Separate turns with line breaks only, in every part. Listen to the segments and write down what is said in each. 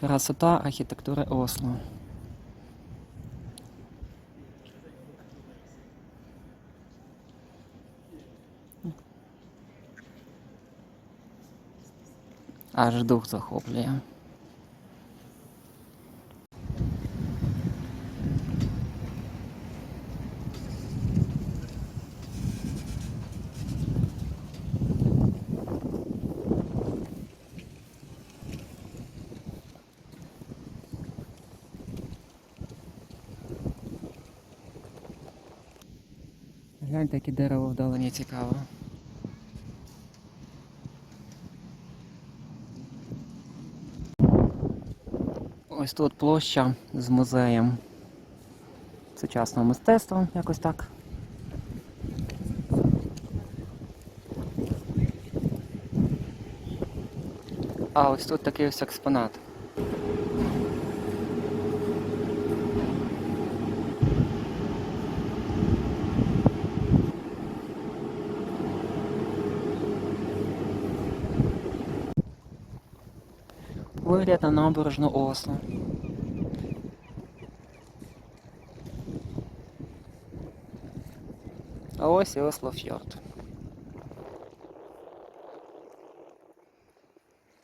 Красота архітектури Осло. Аж дух захоплює. Гляньте, яке дерево вдалині цікаво. Ось тут площа з музеєм сучасного мистецтва, якось так. А ось тут такий ось експонат. Вигляд на набережну Осло. А ось і Осло Фьорд.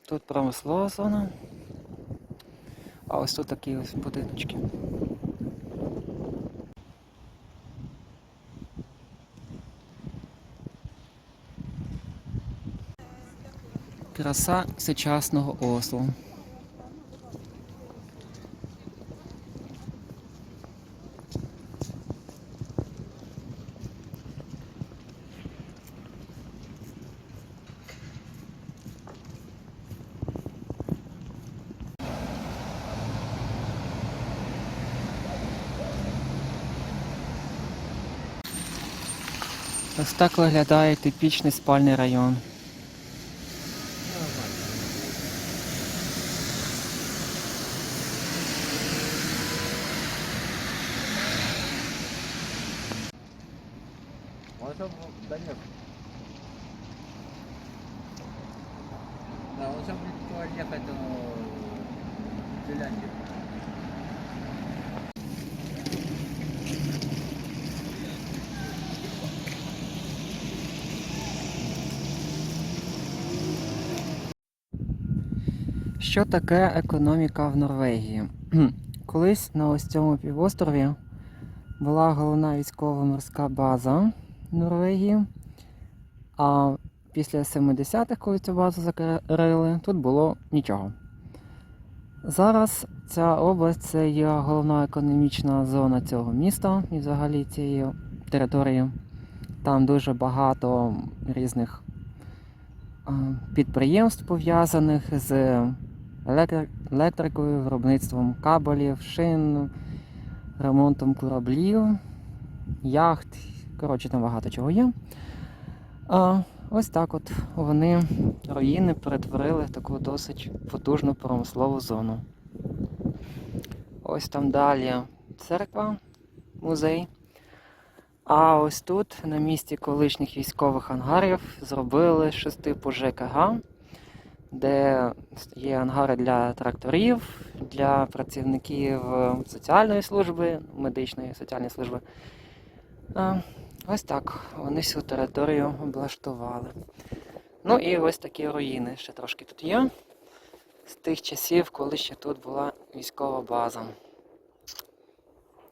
Тут промислова зона. А ось тут такі ось будиночки. Краса сучасного Осло. Ось так виглядає типічний спальний район.
Да, он же будет ехать в Финляндию.
Що таке економіка в Норвегії? Колись на ось цьому півострові була головна військово-морська база Норвегії. А після 70-х, коли цю базу закрили, тут було нічого. Зараз ця область це є головна економічна зона цього міста і взагалі цієї території. Там дуже багато різних підприємств пов'язаних з електрикою, виробництвом кабелів, шин, ремонтом кораблів, яхт. Коротше, там багато чого є. А, ось так от вони руїни перетворили в таку досить потужну промислову зону. Ось там далі церква, музей. А ось тут, на місці колишніх військових ангарів, зробили щось типу ЖКГ, де є ангари для тракторів, для працівників соціальної служби, медичної соціальної служби. Ось так вони всю територію облаштували. Ну і ось такі руїни ще трошки тут є. З тих часів, коли ще тут була військова база.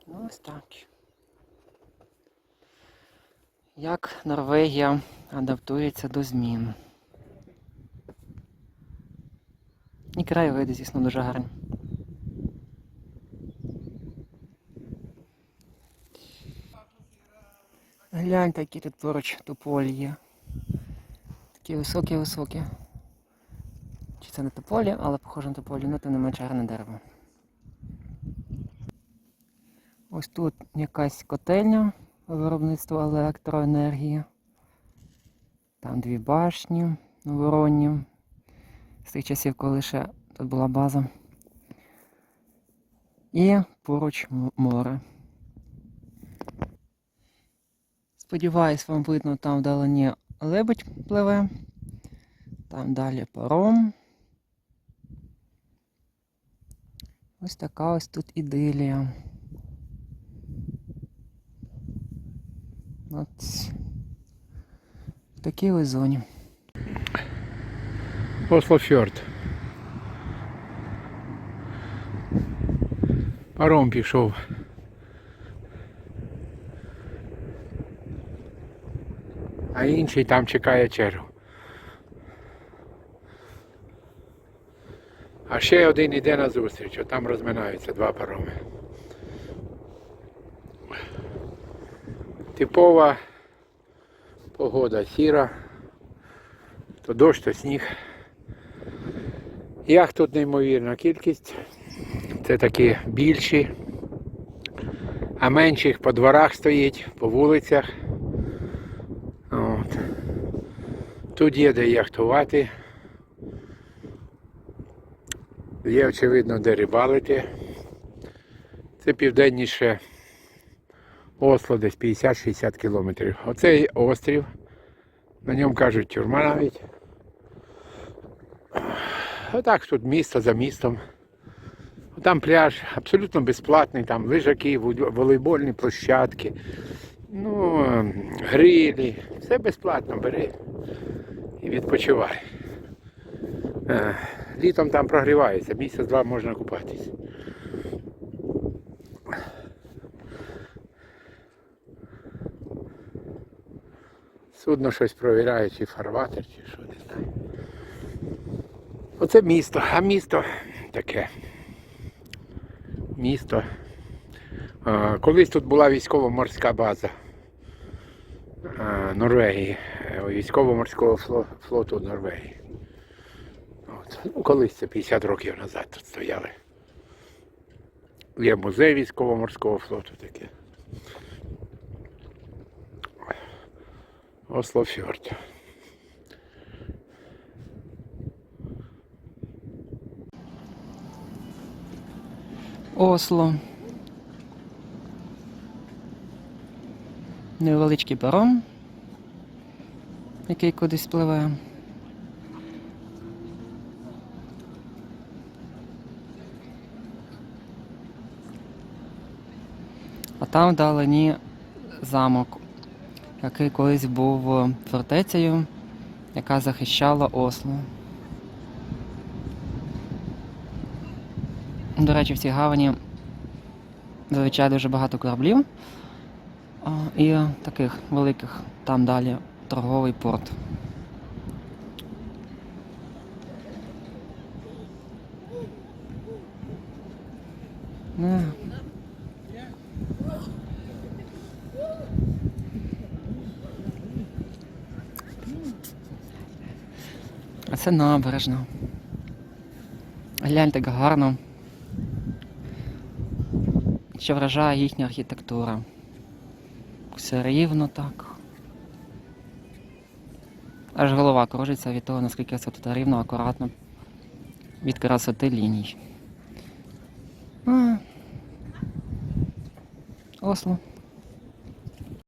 Ну, ось так. Як Норвегія адаптується до змін. І краєвиди, звісно, дуже гарні. Гляньте, які тут поруч тополі є. Такі високі-високі. Чи це не тополі, але похоже на тополі, ну тим не менш гарне дерево. Ось тут якась котельня виробництва електроенергії. Там дві башні воронні. З тих часів, коли ще тут була база. І поруч море. Сподіваюсь, вам видно там вдалині лебедь пливе. Там далі паром. Ось така ось тут ідилія. От в такій ось зоні.
Ослофьорд. Паром пішов. А інший там чекає чергу. А ще один іде на зустріч, а там розминаються два пароми. Типова погода сіра, то дощ, то сніг. Яхт тут неймовірна кількість. Це такі більші, а менших по дворах стоїть, по вулицях. От. Тут є де яхтувати. Є, очевидно, де рибалити. Це південніше Осло, десь 50-60 кілометрів. Оцей острів. На ньому кажуть тюрма навіть. Отак тут місто за містом. Там пляж абсолютно безплатний, там лежаки, волейбольні площадки, ну, ем, грилі. Все безплатно, бери і відпочивай. Е, Літом там прогрівається, місяць-два можна купатись. Судно щось провіряє, чи фарватер, чи що. Оце місто, а місто таке. Місто. А, колись тут була військово-морська база а, Норвегії, е, військово-морського флоту Норвегії. От. Ну, колись це 50 років назад тут стояли. Є музей військово-морського флоту таке. Ослофьорд.
Осло. Невеличкий паром, який кудись пливе. А там вдалині замок, який колись був фортецею, яка захищала Осло. До речі, в цій гавані зазвичай дуже багато кораблів і таких великих там далі торговий порт. Не. А це набережна. Гляньте, як гарно що вражає їхня архітектура. Все рівно так. Аж голова кружиться від того, наскільки все тут рівно, акуратно від красоти ліній. А. Осло.